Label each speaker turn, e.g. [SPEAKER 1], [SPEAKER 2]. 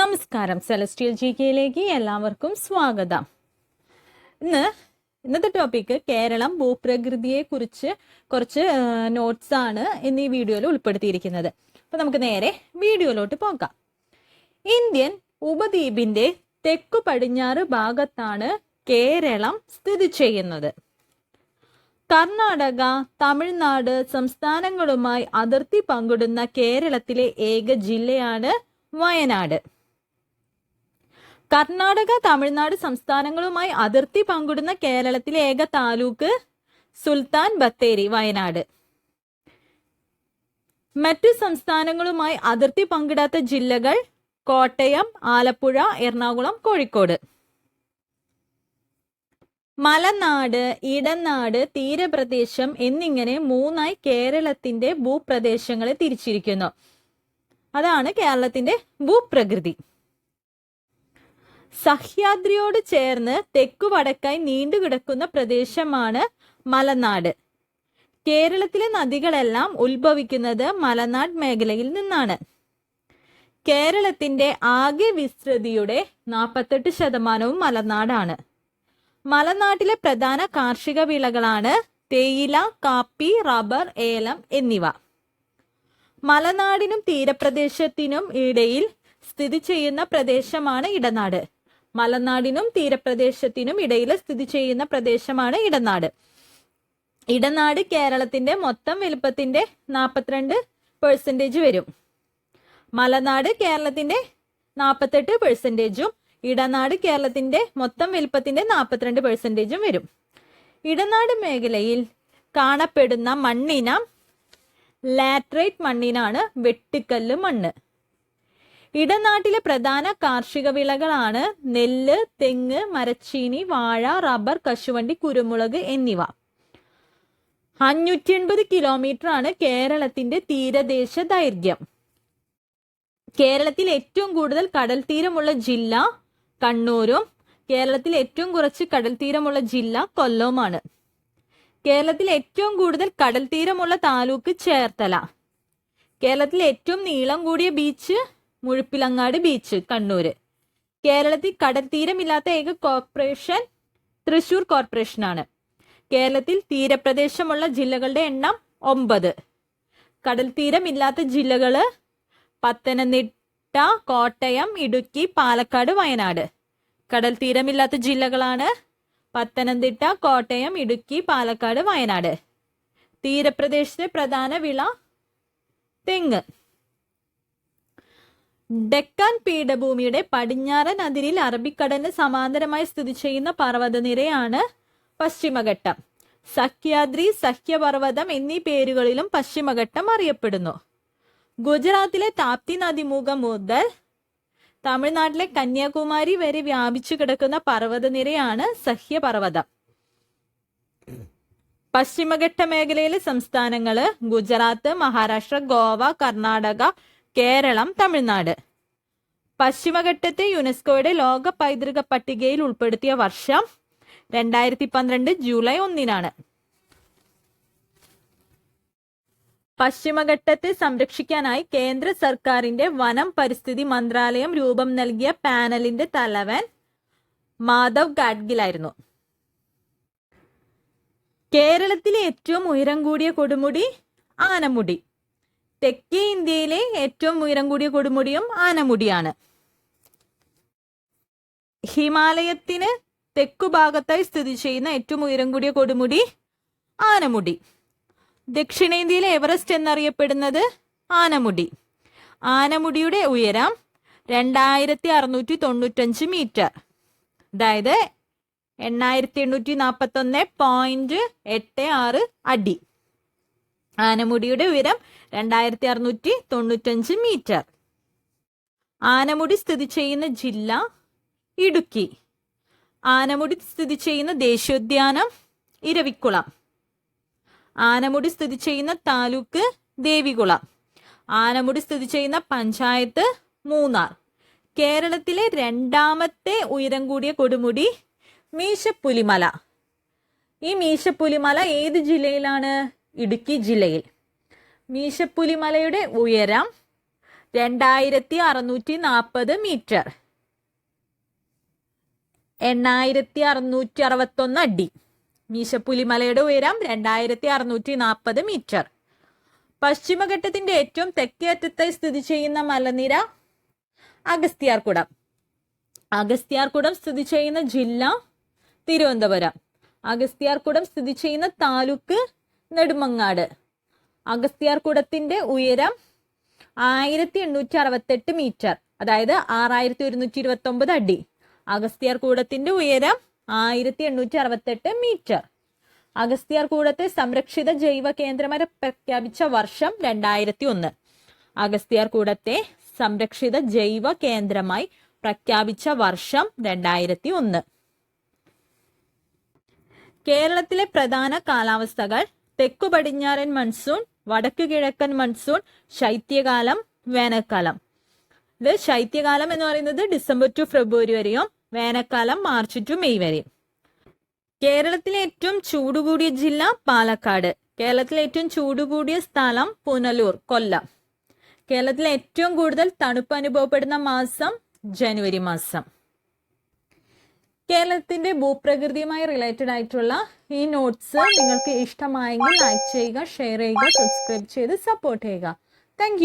[SPEAKER 1] നമസ്കാരം. Celestial G കെയിലേക്ക് എല്ലാവർക്കും സ്വാഗതം. ഇന്ന് ഇന്നത്തെ ടോപ്പിക്ക് കേരളം ഭൂപ്രകൃതിയെ കുറിച്ച് കുറച്ച് നോട്ട്സ് ആണ് ഇന്ന് ഈ വീഡിയോയിൽ ഉൾപ്പെടുത്തിയിരിക്കുന്നത്. അപ്പൊ നമുക്ക് നേരെ വീഡിയോയിലോട്ട് പോകാം. ഇന്ത്യൻ ഉപദ്വീപിന്റെ തെക്കു പടിഞ്ഞാറ് ഭാഗത്താണ് കേരളം സ്ഥിതി ചെയ്യുന്നത്. കർണാടക തമിഴ്നാട് സംസ്ഥാനങ്ങളുമായി അതിർത്തി പങ്കിടുന്ന കേരളത്തിലെ ഏക ജില്ലയാണ് വയനാട്. കർണാടക തമിഴ്നാട് സംസ്ഥാനങ്ങളുമായി അതിർത്തി പങ്കിടുന്ന കേരളത്തിലെ ഏക താലൂക്ക് സുൽത്താൻ ബത്തേരി വയനാട്. മറ്റു സംസ്ഥാനങ്ങളുമായി അതിർത്തി പങ്കിടാത്ത ജില്ലകൾ കോട്ടയം ആലപ്പുഴ എറണാകുളം കോഴിക്കോട്. മലനാട് ഇടനാട് തീരപ്രദേശം എന്നിങ്ങനെ മൂന്നായി കേരളത്തിന്റെ ഭൂപ്രദേശങ്ങളെ തിരിച്ചിരിക്കുന്നു. അതാണ് കേരളത്തിന്റെ ഭൂപ്രകൃതി. സഹ്യാദ്രിയോട് ചേർന്ന് തെക്കു വടക്കായി നീണ്ടുകിടക്കുന്ന പ്രദേശമാണ് മലനാട്. കേരളത്തിലെ നദികളെല്ലാം ഉത്ഭവിക്കുന്നത് മലനാട് മേഖലയിൽ നിന്നാണ്. കേരളത്തിന്റെ ആകെ വിസ്തൃതിയുടെ നാൽപ്പത്തെട്ട് ശതമാനവും മലനാടാണ്. മലനാട്ടിലെ പ്രധാന കാർഷിക വിളകളാണ് തേയില കാപ്പി റബ്ബർ ഏലം എന്നിവ. മലനാടിനും തീരപ്രദേശത്തിനും ഇടയിൽ സ്ഥിതി ചെയ്യുന്ന പ്രദേശമാണ് ഇടനാട്. മലനാടിനും തീരപ്രദേശത്തിനും ഇടയിൽ സ്ഥിതി ചെയ്യുന്ന പ്രദേശമാണ് ഇടനാട്. ഇടനാട് കേരളത്തിന്റെ മൊത്തം വലുപ്പത്തിന്റെ നാൽപ്പത്തിരണ്ട് പെർസെന്റേജ് വരും. മലനാട് കേരളത്തിന്റെ നാൽപ്പത്തെട്ട് പെർസെന്റേജും ഇടനാട് കേരളത്തിന്റെ മൊത്തം വലുപ്പത്തിന്റെ നാൽപ്പത്തിരണ്ട് പെർസെന്റേജും വരും. ഇടനാട് മേഖലയിൽ കാണപ്പെടുന്ന മണ്ണിനം ലാറ്ററൈറ്റ് മണ്ണിനാണ് വെട്ടിക്കല്ല് മണ്ണ്. ഇടനാട്ടിലെ പ്രധാന കാർഷിക വിളകളാണ് നെല്ല് തെങ്ങ് മരച്ചീനി വാഴ റബ്ബർ കശുവണ്ടി കുരുമുളക് എന്നിവ. അഞ്ഞൂറ്റി എൺപത് കിലോമീറ്റർ ആണ് കേരളത്തിന്റെ തീരദേശ ദൈർഘ്യം. കേരളത്തിൽ ഏറ്റവും കൂടുതൽ കടൽ തീരമുള്ള ജില്ല കണ്ണൂരും കേരളത്തിൽ ഏറ്റവും കുറച്ച് കടൽ തീരമുള്ള ജില്ല കൊല്ലവുമാണ്. കേരളത്തിൽ ഏറ്റവും കൂടുതൽ കടൽ തീരമുള്ള താലൂക്ക് ചേർത്തല. കേരളത്തിൽ ഏറ്റവും നീളം കൂടിയ ബീച്ച് മുഴുപ്പിലങ്ങാട് ബീച്ച് കണ്ണൂർ കേരളത്തിൽ കടൽ തീരമില്ലാത്ത ഏക കോർപ്പറേഷൻ തൃശൂർ കോർപ്പറേഷനാണ് കേരളത്തിൽ തീരപ്രദേശമുള്ള ജില്ലകളുടെ എണ്ണം ഒമ്പത്. കടൽ തീരമില്ലാത്ത ജില്ലകൾ പത്തനംതിട്ട കോട്ടയം ഇടുക്കി പാലക്കാട് വയനാട്. കടൽ തീരമില്ലാത്ത ജില്ലകളാണ് പത്തനംതിട്ട കോട്ടയം ഇടുക്കി പാലക്കാട് വയനാട്. തീരപ്രദേശത്തെ പ്രധാന വിള തെങ്ങ്. ഡെക്കാൻ പീഠഭൂമിയുടെ പടിഞ്ഞാറൻ അതിരിൽ അറബിക്കടലിന് സമാന്തരമായി സ്ഥിതി ചെയ്യുന്ന പർവതനിരയാണ് പശ്ചിമഘട്ടം. സഖ്യാദ്രി സഖ്യപർവതം എന്നീ പേരുകളിലും പശ്ചിമഘട്ടം അറിയപ്പെടുന്നു. ഗുജറാത്തിലെ താപ്തി നദിമുഖം മുതൽ തമിഴ്നാട്ടിലെ കന്യാകുമാരി വരെ വ്യാപിച്ചു കിടക്കുന്ന പർവതനിരയാണ് സഹ്യപർവതം. പശ്ചിമഘട്ട മേഖലയിലെ സംസ്ഥാനങ്ങൾ ഗുജറാത്ത് മഹാരാഷ്ട്ര ഗോവ കർണാടക കേരളം തമിഴ്നാട്. പശ്ചിമഘട്ടത്തെ യുനെസ്കോയുടെ ലോക പൈതൃക പട്ടികയിൽ ഉൾപ്പെടുത്തിയ വർഷം രണ്ടായിരത്തി പന്ത്രണ്ട് ജൂലൈ ഒന്നിനാണ്. പശ്ചിമഘട്ടത്തെ സംരക്ഷിക്കാനായി കേന്ദ്ര സർക്കാരിന്റെ വനം പരിസ്ഥിതി മന്ത്രാലയം രൂപം നൽകിയ പാനലിന്റെ തലവൻ മാധവ് ഗാഡ്ഗിലായിരുന്നു. കേരളത്തിലെ ഏറ്റവും ഉയരം കൂടിയ കൊടുമുടി ആനമുടി. തെക്കേ ഇന്ത്യയിലെ ഏറ്റവും ഉയരം കൂടിയ കൊടുമുടിയും ആനമുടിയാണ്. ഹിമാലയത്തിന് തെക്കു ഭാഗത്തായി സ്ഥിതി ചെയ്യുന്ന ഏറ്റവും ഉയരം കൂടിയ കൊടുമുടി ആനമുടി. ദക്ഷിണേന്ത്യയിലെ എവറസ്റ്റ് എന്നറിയപ്പെടുന്നത് ആനമുടി. ആനമുടിയുടെ ഉയരം രണ്ടായിരത്തി അറുന്നൂറ്റി തൊണ്ണൂറ്റഞ്ച് മീറ്റർ. അതായത് എണ്ണായിരത്തി എണ്ണൂറ്റി നാൽപ്പത്തി ഒന്ന് പോയിന്റ് എട്ട് ആറ് അടി. ആനമുടിയുടെ ഉയരം രണ്ടായിരത്തി അറുന്നൂറ്റി തൊണ്ണൂറ്റഞ്ച് മീറ്റർ. ആനമുടി സ്ഥിതി ചെയ്യുന്ന ജില്ല ഇടുക്കി. ആനമുടി സ്ഥിതി ചെയ്യുന്ന ദേശീയോദ്യാനം ഇരവിക്കുളം. ആനമുടി സ്ഥിതി ചെയ്യുന്ന താലൂക്ക് ദേവികുളം. ആനമുടി സ്ഥിതി ചെയ്യുന്ന പഞ്ചായത്ത് മൂന്നാർ. കേരളത്തിലെ രണ്ടാമത്തെ ഉയരം കൂടിയ കൊടുമുടി മീശപ്പുലിമല. ഈ മീശപ്പുലിമല ഏത് ജില്ലയിലാണ്? ഇടുക്കി ജില്ലയിൽ. മീശപ്പുലിമലയുടെ ഉയരം രണ്ടായിരത്തി അറുന്നൂറ്റി നാൽപ്പത് മീറ്റർ. എണ്ണായിരത്തി അറുന്നൂറ്റി അറുപത്തൊന്ന് അടി. മീശപ്പുലിമലയുടെ ഉയരം രണ്ടായിരത്തി അറുന്നൂറ്റി നാൽപ്പത് മീറ്റർ. പശ്ചിമഘട്ടത്തിന്റെ ഏറ്റവും തെക്കേ അറ്റത്തായി സ്ഥിതി ചെയ്യുന്ന മലനിര അഗസ്ത്യാർകുടം. അഗസ്ത്യാർകുടം സ്ഥിതി ചെയ്യുന്ന ജില്ല തിരുവനന്തപുരം. അഗസ്ത്യാർകുടം സ്ഥിതി ചെയ്യുന്ന താലൂക്ക് നെടുമങ്ങാട്. അഗസ്ത്യാർകൂടത്തിന്റെ ഉയരം ആയിരത്തി എണ്ണൂറ്റി അറുപത്തെട്ട് മീറ്റർ അതായത് ആറായിരത്തി ഒരുന്നൂറ്റി ഇരുപത്തി ഒമ്പത് അടി അഗസ്ത്യാർകൂടത്തിന്റെ ഉയരം ആയിരത്തി എണ്ണൂറ്റി അറുപത്തെട്ട് മീറ്റർ അഗസ്ത്യാർകൂടത്തെ സംരക്ഷിത ജൈവ കേന്ദ്രമായി പ്രഖ്യാപിച്ച വർഷം രണ്ടായിരത്തി ഒന്ന് അഗസ്ത്യാർകൂടത്തെ സംരക്ഷിത ജൈവ കേന്ദ്രമായി പ്രഖ്യാപിച്ച വർഷം രണ്ടായിരത്തി ഒന്ന് കേരളത്തിലെ പ്രധാന കാലാവസ്ഥകൾ തെക്കു പടിഞ്ഞാറൻ മൺസൂൺ വടക്കു കിഴക്കൻ മൺസൂൺ ശൈത്യകാലം വേനൽക്കാലം. ഇത് ശൈത്യകാലം എന്ന് പറയുന്നത് ഡിസംബർ ടു ഫെബ്രുവരി വരെയും വേനൽക്കാലം മാർച്ച് ടു മെയ് വരെയും. കേരളത്തിലെ ഏറ്റവും ചൂടുകൂടിയ ജില്ല പാലക്കാട്. കേരളത്തിലെ ഏറ്റവും ചൂടുകൂടിയ സ്ഥലം പുനലൂർ കൊല്ലം. കേരളത്തിലെ ഏറ്റവും കൂടുതൽ തണുപ്പ് അനുഭവപ്പെടുന്ന മാസം ജനുവരി മാസം. കേരളത്തിന്റെ ഭൂപ്രകൃതിയുമായി റിലേറ്റഡ് ആയിട്ടുള്ള ഈ നോട്ട്സ് നിങ്ങൾക്ക് ഇഷ്ടമായെങ്കിൽ ലൈക്ക് ചെയ്യുക ഷെയർ ചെയ്യുക സബ്സ്ക്രൈബ് ചെയ്ത് സപ്പോർട്ട് ചെയ്യുക. താങ്ക്